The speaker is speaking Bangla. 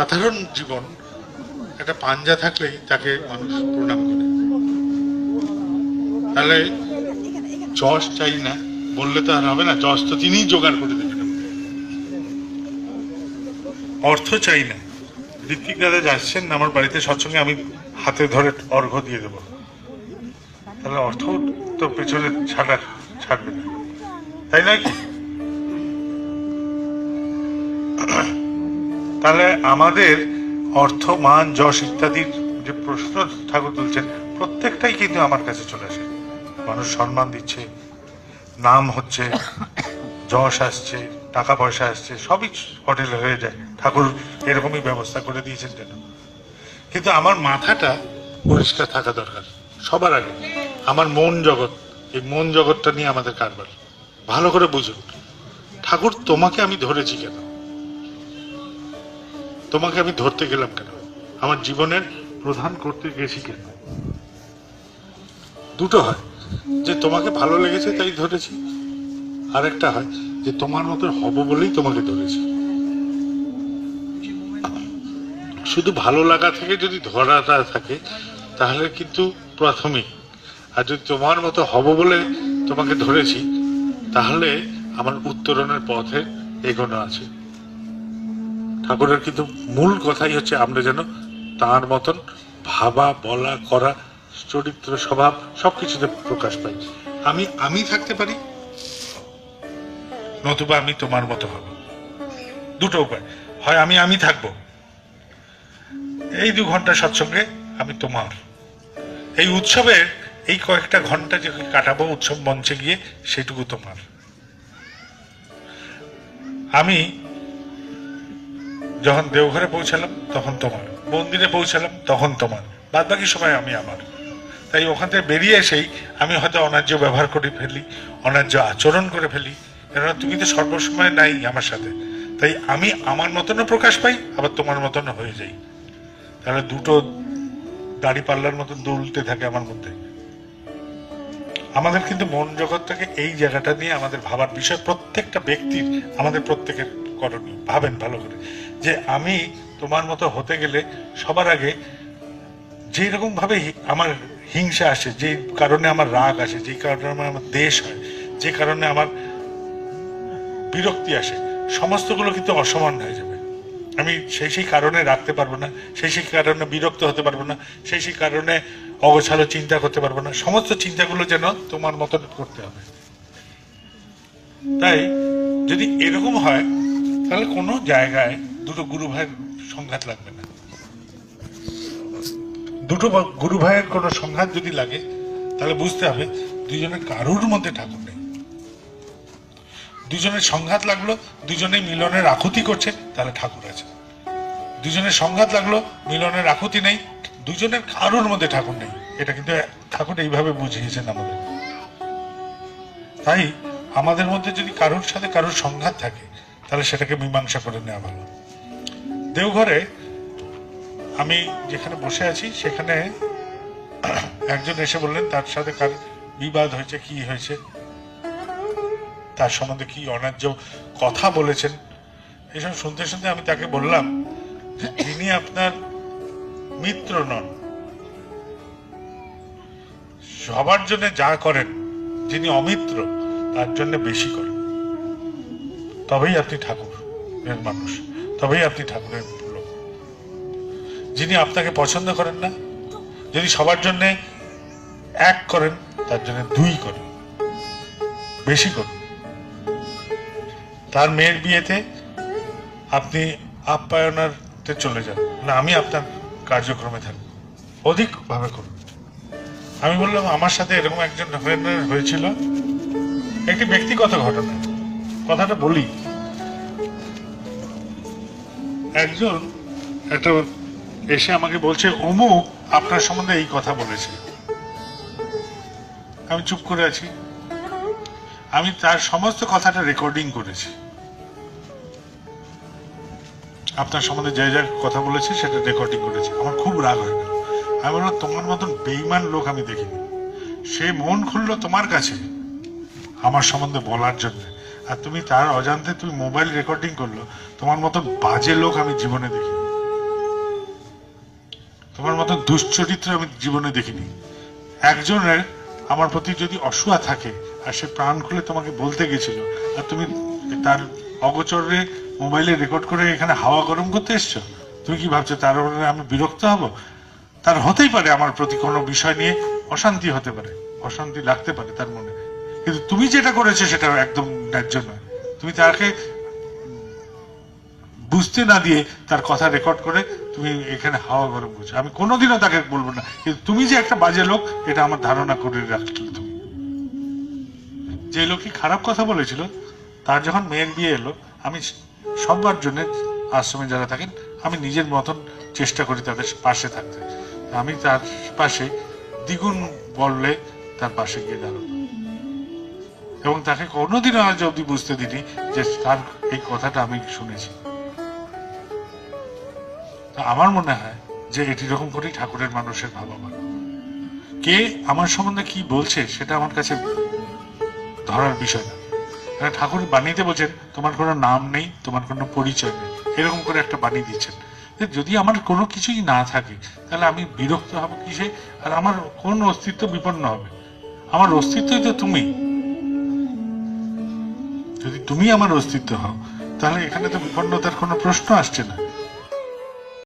সাধারণ জীবন একটা পাঞ্জা থাকলেই তাকে মানুষ প্রণাম করে। তাহলে যশ চাই না, বললে তো আর হবে না, যশ তো তিনিই জোগাড় করে দেবেন। অর্থ চাই না। ঋত্বিক দাদা যাচ্ছেন না আমার বাড়িতে সৎসঙ্গে আমি হাতে ধরে অর্ঘ দিয়ে দেবো। তাহলে অর্থ তো পেছনে ছাড়া ছাড়বে না। তাই নয় কি? তাহলে আমাদের অর্থ, মান, যশ ইত্যাদির যে প্রশ্ন ঠাকুর তুলছেন, প্রত্যেকটাই কিন্তু আমার কাছে চলে আসে। মানুষ সম্মান দিচ্ছে, নাম হচ্ছে, যশ আসছে, টাকা পয়সা আসছে, সবই হোটেলে হয়ে যায়। ঠাকুর এরকমই ব্যবস্থা করে দিয়েছেন যেন। কিন্তু আমার মাথাটা পরিষ্কার থাকা দরকার, সবার আগে। আমার মন জগৎ, এই মন জগৎটা নিয়ে আমাদের কারবার। ভালো করে বুঝুন। ঠাকুর, তোমাকে আমি ধরেছি কেন? তোমাকে আমি ধরতে গেলাম কেন? আমার জীবনের প্রধান করতে গেছি কেন? দুটো হয়। যে তোমাকে ভালো লেগেছে তাই ধরেছি আরেকটা হয় যে তোমার মতো হব বলেই তোমাকে ধরেছি। শুধু ভালো লাগা থেকে যদি ধরাটা থাকে, তাহলে কিন্তু প্রাথমিক। আর যদি তোমার মতো হব বলে তোমাকে ধরেছি, তাহলে আমার উত্তরণের পথে এগোনো আছে। ঠাকুরের কিন্তু মূল কথাই হচ্ছে আমরা যেন তার মতন ভাবা, বলা, করা, চরিত্র, স্বভাব সবকিছুতে প্রকাশ পাই। আমি আমি থাকতে পারি, নতুবা আমি তোমার মতো হব। দুটো উপায়। হয় আমি আমি থাকব। এই দু ঘণ্টা সৎসঙ্গে আমি তোমার। এই উৎসবের এই কয়েকটা ঘণ্টা যে কাটাবো উৎসব মঞ্চে গিয়ে সেটুকু তোমার। আমি যখন দেওঘরে পৌঁছালাম, তখন তোমার। মন্দিরে পৌঁছালাম, তখন তোমার। বাদ বাকি সময় আমি, আমার। তাই ওখান থেকে বেরিয়ে এসেই আমি হয়তো অন্যায্য ব্যবহার করে ফেলি অন্যায্য আচরণ করে ফেলি। কেননা তুমি তো সর্বসময় নাই আমার সাথে। তাই আমি আমার মতনও প্রকাশ পাই, আবার তোমার মতনও হয়ে যাই। তাহলে দুটো দাড়ি পাল্লার মতন দুলতে থাকে আমার মধ্যে। আমাদের কিন্তু মন জগৎটাকে এই জায়গাটা নিয়ে আমাদের ভাবার বিষয় প্রত্যেকটা ব্যক্তির, আমাদের প্রত্যেকের। করণীয় ভাবেন ভালো করে। যে আমি তোমার মতো হতে গেলে সবার আগে যে রকম ভাবে আমার হিংসা আসে যে কারণে আমার রাগ আসে যে কারণে আমার দেশ হয়, যে কারণে আমার বিরক্তি আসে, সমস্তগুলো কিন্তু অসমান হয়ে যাবে। আমি সেই সেই কারণে রাখতে পারব না, সেই সেই কারণে বিরক্ত হতে পারব না, সেই সেই কারণে অগোছালো চিন্তা করতে পারব না, সমস্ত চিন্তাগুলো যেন তোমার মতন করতে হবে। তাই যদি এরকম হয় তাহলে কোনো জায়গায় দুটো গুরু ভাইয়ের সংঘাত লাগবে না। দুটো গুরু ভাইয়ের কোনো সংঘাত যদি লাগে, তাহলে বুঝতে হবে দুজনের কারুর মধ্যে ঠাকুর নেই। দুজনের সংঘাত লাগল দুজনেই মিলনের আকুতি করছে, তাহলে ঠাকুর আছে। দুজনের সংঘাত লাগল, মিলনের আকুতি নেই দুজনের কারুর মধ্যে ঠাকুর নেই। এটা কিন্তু ঠাকুর এইভাবে বুঝিয়েছেন আমাদের। তাই আমাদের মধ্যে যদি কারোর সাথে কারোর সংঘাত থাকে তাহলে সেটাকে মীমাংসা করে নেওয়া ভালো। দেওঘরে আমি যেখানে বসে আছি, সেখানে একজন এসে বললেন, তার সাথে কার বিবাদ হয়েছে, কি হয়েছে? তার সম্বন্ধে কি অন্যায্য কথা বলেছেন? এসব শুনতে শুনতে আমি তাকে বললাম যিনি আপনার মিত্র নন, সবার জন্য যা করেন, যিনি অমিত্র, তার জন্য বেশি করেন। তবেই আপনি ঠাকুর, এর মানুষ। তবেই আপনি ঠাকুরের লোক। যিনি আপনাকে পছন্দ করেন না, যদি সবার জন্য এক করেন, তার জন্য দুই করেন, বেশি করুন। তার মেয়ের বিয়েতে আপনি আপ্যায়নাতে চলে যান। না, আমি আপনার কার্যক্রমে থাকব। অধিক ভাবে করুন। আমি বললাম, আমার সাথে এরকম একজন হয়েছিল। একটি ব্যক্তিগত ঘটনা। কথাটা বলি। একজন একটা এসে আমাকে বলছে অমুক আপনার সম্বন্ধে এই কথা বলেছে। আমি চুপ করে আছি। আমি তার সমস্ত কথাটা রেকর্ডিং করেছি। আপনার সম্বন্ধে যা যা কথা বলেছি, সেটা রেকর্ডিং করেছি। আমার খুব রাগ হয়ে গেল। আমি বললাম, তোমার মতন বেইমান লোক আমি দেখিনি। সে মন খুললো তোমার কাছে আমার সম্বন্ধে বলার জন্য। আর তুমি তার অজান্তে তুমি মোবাইল রেকর্ডিং করল, তোমার মতন বাজে লোক আমি জীবনে দেখি তোমার মতো দুশ্চরিত্র আমি জীবনে দেখিনি। একজনের আমার প্রতি যদি অসুয়া থাকে, আর সে প্রাণ খুলে তোমাকে বলতে গেছিল, আর তুমি তার অগোচরে মোবাইলে রেকর্ড করে এখানে হাওয়া গরম করতে এসছো, তুমি কি ভাবছ তার আমি বিরক্ত হব? তার হতেই পারে আমার প্রতি কোনো বিষয় নিয়ে অশান্তি হতে পারে, অশান্তি লাগতে পারে তার মনে। কিন্তু তুমি যেটা করেছ সেটা একদম ন্যায্য নয়। তুমি তাকে বুঝতে না দিয়ে তার কথা রেকর্ড করে তুমি এখানে হাওয়া গরম করছ। আমি কোনোদিনও তাকে বলব না। কিন্তু তুমি যে একটা বাজে লোক, এটা আমার ধারণা করে রাখলে তুমি। যে লোকই খারাপ কথা বলেছিল, তার যখন মেয়ের বিয়ে এলো, আমি সবার জন্য আশ্রমে যারা থাকেন, আমি নিজের মতন চেষ্টা করি তাদের পাশে থাকতে। আমি তার পাশে দ্বিগুণ বললে তার পাশে গিয়ে দাঁড়াবো। এবং তাকে কোনোদিনও আজ অব্দি বুঝতে দিনি যে তার এই কথাটা আমি শুনেছি। আমার মনে হয় যে এটি রকম করেই ঠাকুরের মানুষের ভাবাবান কে আমার সম্বন্ধে কি বলছে সেটা আমার কাছে ধরার বিষয় না। কারণ ঠাকুর বাণীতে বলছেন, তোমার কোনো নাম নেই, তোমার কোনো পরিচয় নেই। এরকম করে একটা বাণী দিচ্ছেন। যদি আমার কোনো কিছুই না থাকে, তাহলে আমি বিরক্ত হব কিসে? আর আমার কোন অস্তিত্ব বিপন্ন হবে। আমার অস্তিত্বই তো তুমি। তুমি আমার অস্তিত্ব হও। তাহলে এখানে তো বিপন্নতার কোনো প্রশ্ন আসছে না।